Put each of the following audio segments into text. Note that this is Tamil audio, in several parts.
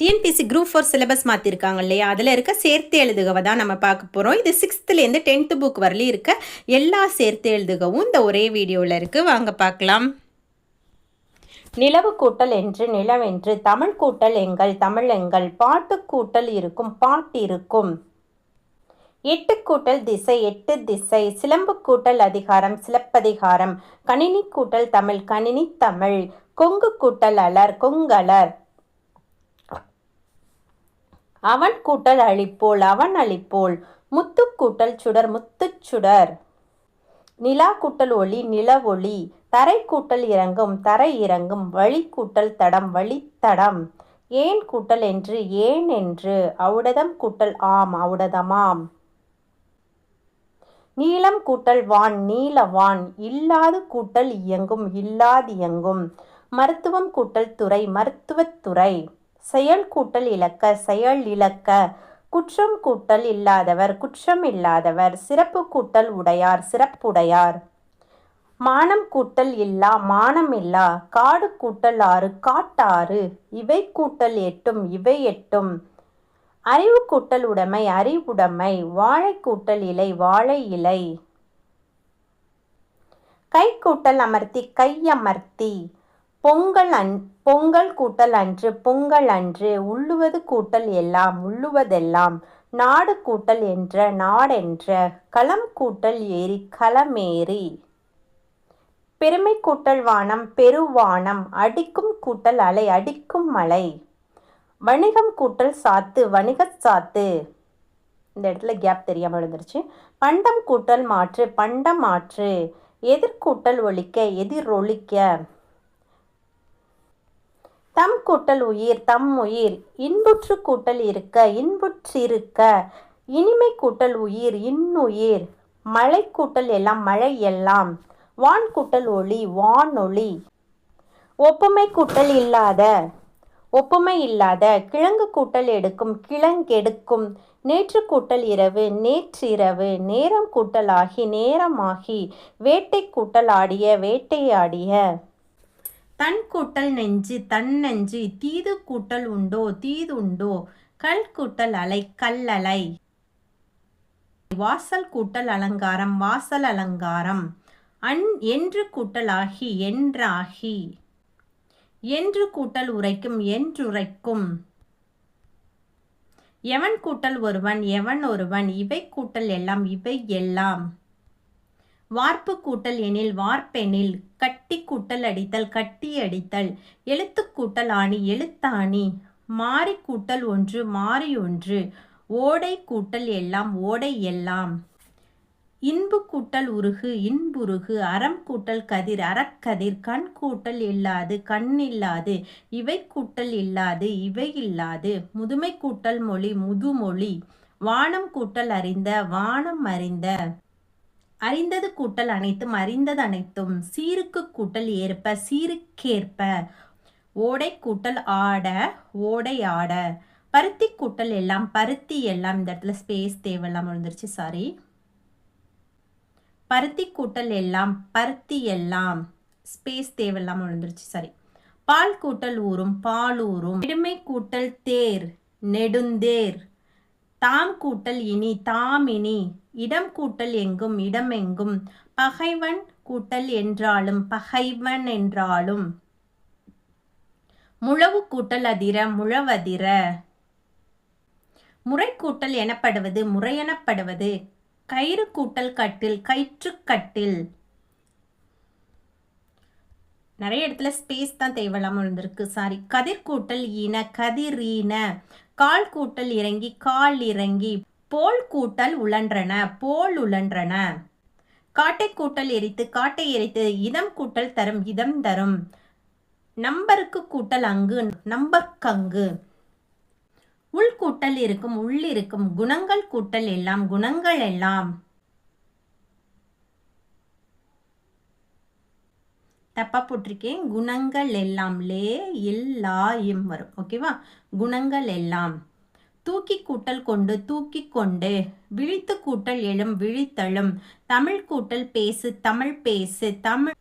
டிஎன்பிசி குரூப் ஃபோர் சிலபஸ் மாற்றிருக்காங்க இல்லையா? அதில் இருக்க சேர்த்து எழுதுகவை தான் நம்ம பார்க்க போகிறோம் இது சிக்ஸ்த்துலேருந்து டென்த்து புக் வரலையும் இருக்க எல்லா சேர்த்து எழுதுகவும் இந்த ஒரே வீடியோவில் இருக்குது வாங்க பார்க்கலாம். நிலவு கூட்டல் என்று நிலவென்று தமிழ் கூட்டல் எங்கள் தமிழ் எங்கள் பாட்டு கூட்டல் இருக்கும் பாட்டு இருக்கும். எட்டு கூட்டல் திசை எட்டு திசை சிலம்பு கூட்டல் அதிகாரம் சிலப்பதிகாரம் கணினி கூட்டல் தமிழ் கணினி தமிழ் கொங்கு கூட்டல் அலர் கொங்கலர். அவன் கூட்டல் அழிப்போல் அவன் அழிப்போல். முத்து கூட்டல் சுடர் முத்துச் சுடர். நிலா கூட்டல் ஒளி நில ஒளி. தரை கூட்டல் இறங்கும் தரை இறங்கும். வழி கூட்டல் தடம் வழித்தடம் ஏன் கூட்டல் என்று ஏன் என்று. அவுடதம் கூட்டல் ஆம் அவுடதமாம் நீளம் கூட்டல் வான் நீலவான் இல்லாது கூட்டல் இயங்கும் இல்லாதியங்கும் மருத்துவம் கூட்டல் துறை மருத்துவத்துறை செயல் கூட்டல் இலக்க செயல் இலக்க. குற்றம் கூட்டல் இல்லாதவர் குற்றம் இல்லாதவர். சிறப்பு கூட்டல் உடையார் சிறப்புடையார். மானம் கூட்டல் இல்லா மானம் இல்லா. காடு கூட்டல் ஆறு காட்டாறு. இவை கூட்டல் எட்டும் இவை எட்டும். அறிவு கூட்டல் உடைமை அறிவுடைமை வாழை கூட்டல் இலை வாழை இலை. கை கூட்டல் அமர்த்தி கை அமர்த்தி. பொங்கல் அன் பொங்கல் கூட்டல் அன்று பொங்கல் அன்று உள்ளுவது கூட்டல் எல்லாம் உள்ளுவதெல்லாம் நாடு கூட்டல் என்ற நாடென்ற களம் கூட்டல் ஏரி களமேறி. பெருமை கூட்டல் வானம் பெருவானம் அடிக்கும் கூட்டல் அலை அடிக்கும் மலை. வணிகம் கூட்டல் சாத்து வணிகச் சாத்து. இந்த இடத்துல கேப் தெரியாமல் எழுந்துருச்சு பண்டம் கூட்டல் மாற்று பண்டம் மாற்று. எதிர்கூட்டல் ஒழிக்க எதிர் தம் கூட்டல் உயிர் தம் உயிர். இன்புற்று கூட்டல் இருக்க இன்புற்றிருக்க இனிமை கூட்டல் உயிர் இன்னுயிர். மழை கூட்டல் எல்லாம் மழை எல்லாம். வான் கூட்டல் ஒளி வானொளி ஒப்புமை கூட்டல் இல்லாத ஒப்புமை இல்லாத. கிழங்கு கூட்டல் எடுக்கும் கிழங்கெடுக்கும் நேற்று கூட்டல் இரவு நேற்றிரவு நேரம் கூட்டல் ஆகி நேரமாகி. வேட்டை கூட்டல் ஆடிய வேட்டையாடிய தன் கூட்டல் நெஞ்சு தன் நெஞ்சு தீது கூட்டல் உண்டோ தீதுண்டோ கல் கூட்டல் அலை கல்லலை வாசல் கூட்டல் அலங்காரம் வாசல் அலங்காரம். அன் என்று கூட்டல் ஆகி என்றாகி. என்று கூட்டல் உரைக்கும் என்றுரைக்கும். எவன் கூட்டல் ஒருவன் எவன் ஒருவன்? இவை கூட்டல் எல்லாம் இவை எல்லாம். வார்ப்பு கூட்டல் எனில் வார்ப்பெனில் கட்டி கூட்டல் அடித்தல் கட்டி அடித்தல் எழுத்து கூட்டல் ஆணி எழுத்தாணி மாறி கூட்டல் ஒன்று மாறி ஒன்று ஓடை கூட்டல் எல்லாம் ஓடை எல்லாம். இன்பு கூட்டல் உருகு இன்புருகு அறம் கூட்டல் கதிர் அறக்கதிர் கண் கூட்டல் இல்லாது கண் இல்லாது இவை கூட்டல் இல்லாது இவை இல்லாது முதுமை கூட்டல் மொழி முதுமொழி வானம் கூட்டல் அறிந்த வானம் அறிந்த. அறிந்தது கூட்டல் அனைத்தும் அறிந்தது அனைத்தும். சீருக்கு கூட்டல் ஏற்ப சீருக்கேற்ப. ஓடை கூட்டல் ஆட ஓடை ஆட. பருத்தி கூட்டல் எல்லாம் பருத்தி எல்லாம். இந்த இடத்துல ஸ்பேஸ் தேவையில்லாமல் விழுந்துருச்சு சாரி பருத்தி கூட்டல் எல்லாம் பருத்தி எல்லாம். ஸ்பேஸ் தேவையில்லாமல் விழுந்துருச்சு சாரி பால் கூட்டல் ஊறும் பால் ஊறும். நெடுமை கூட்டல் தேர் நெடுந்தேர். தாம் கூட்டல் இனி தாம் இனி இடம் கூட்டல் எங்கும் இடம் எங்கும் பகைவன் கூட்டல் என்றாலும் பகைவன் என்றாலும். முழவு கூட்டல் அதிர முழவதிர முறை கூட்டல் எனப்படுவது முறையெனப்படுவது கயிறு கூட்டல் கட்டில் கயிற்றுக்கட்டில் நிறைய இடத்துல ஸ்பேஸ் தான் தேவையில்லாமல் இருந்திருக்கு. சாரி கதிர் கூட்டல் ஈன. கதிரீன கால் கூட்டல் இறங்கி கால் இறங்கி. போல் கூட்டல் உழன்றன போல் உழன்றன. காட்டை கூட்டல் எரித்து காட்டை எரித்து இதம் கூட்டல் தரும் இதம் தரும். நம்பருக்கு கூட்டல் அங்கு நம்பர்க்கங்கு உள் கூட்டல் இருக்கும் உள்ளிருக்கும் குணங்கள் கூட்டல் எல்லாம் குணங்கள் எல்லாம். தப்பாக போட்டிருக்கேன். குணங்கள் எல்லாம் லே இல்லா இம் வரும் ஓகேவா குணங்கள் எல்லாம். தூக்கி கூட்டல் கொண்டு தூக்கி கொண்டு. விழித்து கூட்டல் எழும் விழித்தழும். தமிழ் கூட்டல் பேசு தமிழ் பேசு. தமிழ்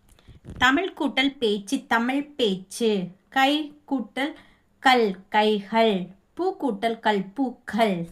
தமிழ் கூட்டல் பேச்சு தமிழ் பேச்சு. கை கூட்டல் கல் கைகள். பூ கூட்டல் கல் பூக்கள்.